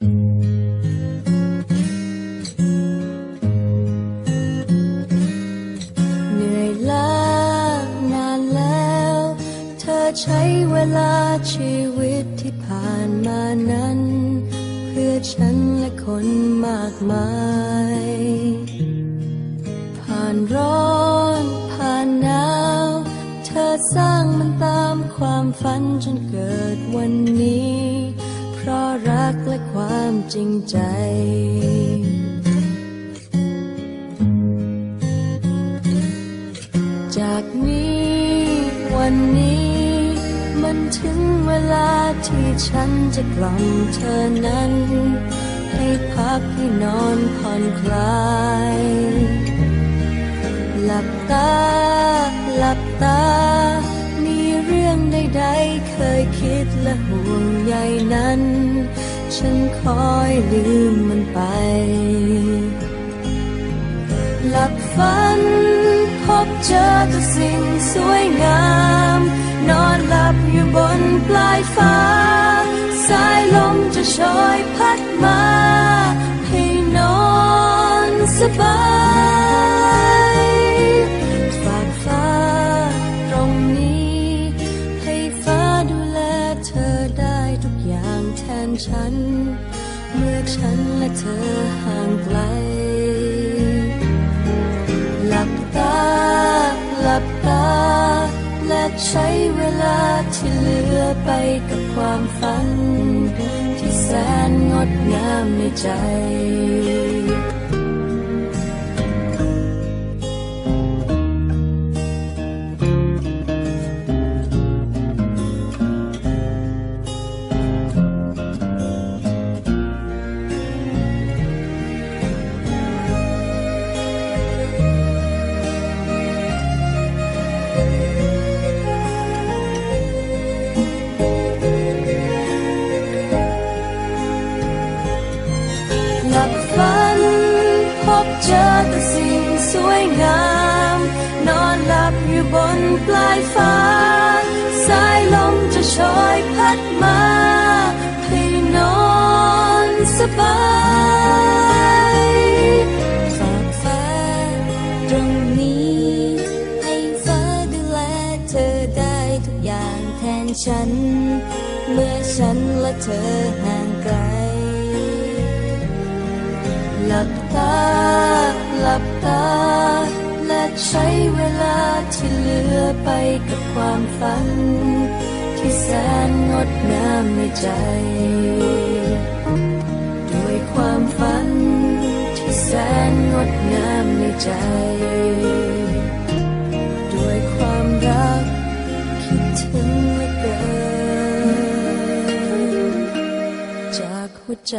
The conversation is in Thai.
เหนื่อยล้านานแล้ว เธอใช้เวลาชีวิตที่ผ่านมานั้น เพื่อฉันและคนมากมาย ผ่านร้อนผ่านหนาว เธอสร้างมันตามความฝันจนเกิดวันนี้ ราะรักและความจริงใจ จากนี้วันนี้ มันถึงเวลาที่ฉันจะกล่อมเธอนั้น ให้พักให้นอนผ่อนคลาย หลับตา หลับตา มีเรื่องใดๆเคยคิดและห่วงใยนั้น ฉันคอยลืมมันไป หลับฝันพบเจอแต่สิ่งสวยงาม นอนหลับอยู่บนปลายฟ้า สายลมจะโชยพัดมา ให้นอนสบาย อนฉัน เมื่อฉันและเธอห่างไกล หลับตา หลับตา และใช้เวลาที่เหลือไปกับความฝัน ที่แสนงดงามในใจ เจอแต่สิ่งสวยงาม นอนหลับอยู่บนปลายฟ้า สายลมจะโชยพัดมาให้นอนสบายฝากฟ้าตรงนี้ ให้ฟ้าดูแลเธอได้ทุกอย่างแทนฉัน เมื่อฉันและเธอห่างไกล หลับตา หลับตา และใช้เวลาที่เหลือไปกับความฝัน ที่แสนงดงามในใจ ด้วยความฝัน ที่แสนงดงามในใจ ด้วยความรักคิดถึงเหลือเกินจากหัวใจ